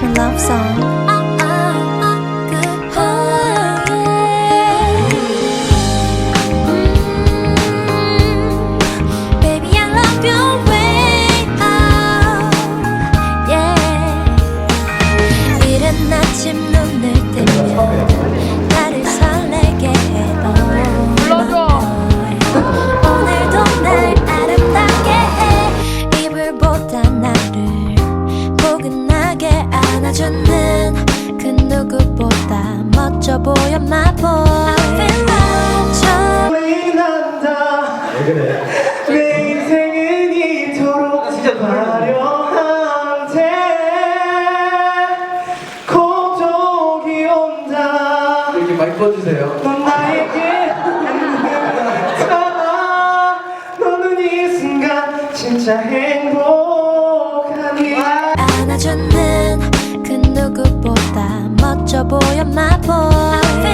me love song. Baby, I love 아침 눈을 뜨면 안아주는 그 누구보다 멋져 보여 my boy I feel love 저왜 난다 내 인생은 이토록 화려한데? 고독이 온다. 이렇게 많이 꺼주세요. 넌 나에게 다 너는 이 순간 진짜 행복하니. 안아주는 your boy, I'm my boy.